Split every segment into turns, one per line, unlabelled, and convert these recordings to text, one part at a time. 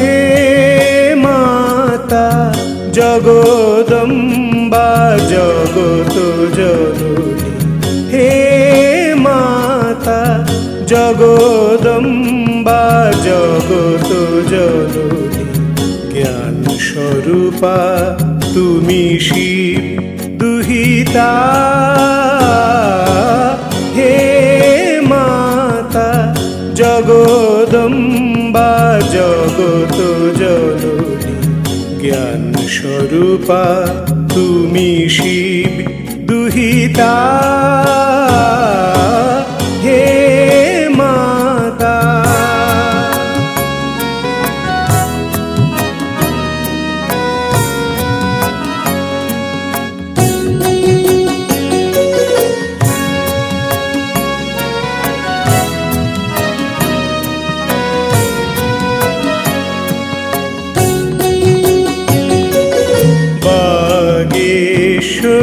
হে মাতা, জগদম্বা জগত জননী হে মাতা, জগদম্বা জগত জননী জ্ঞান স্বরূপা তুমি শিব, দুহিতা জগদম্বা জগত জননী জ্ঞান স্বরূপা তুমি শিব দুহিতা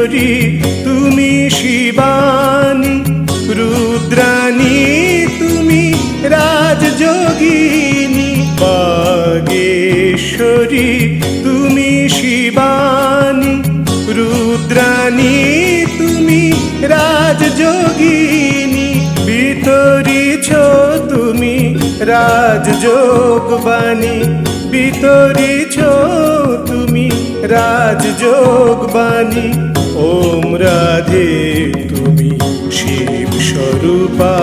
বাগেশ্বরী তুমি শিবানী, রুদ্রাণী, তুমি রাজযোগিনী, বাগেশ্বরী, তুমি শিবানী, রুদ্রাণী, তুমি রাজযোগিনী, বিতরিছ তুমি রাজযোগবাণী, বিতরিছ তুমি রাজযোগবাণী। ওম রাধে তুমি শিব স্বরূপা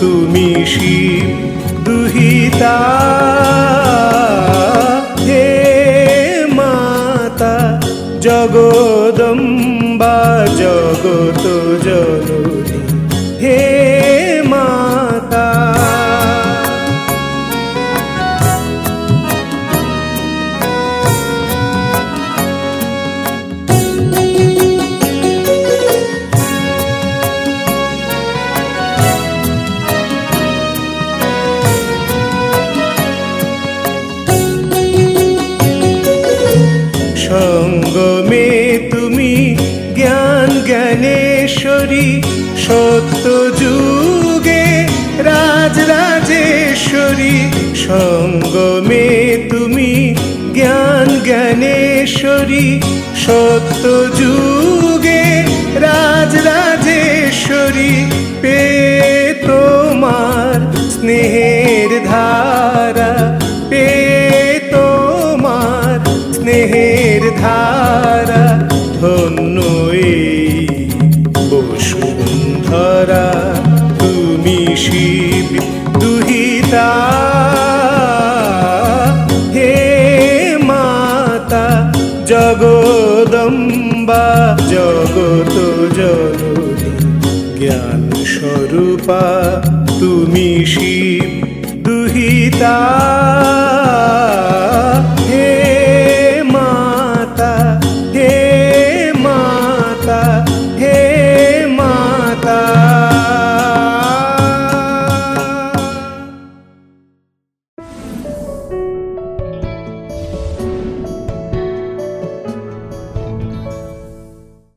তুমি শিব দুহিতা। হে মাতা জগদম্বা জগত সত্য যুগে রাজরাজেশ্বরী সঙ্গমে তুমি জ্ঞান জ্ঞানেশ্বরী। সত্য যুগে রাজরাজেশ্বরী পে তোমার স্নেহের জগদম্বা জগত জননী। জ্ঞান স্বরূপা তুমি শিব দুহিতা।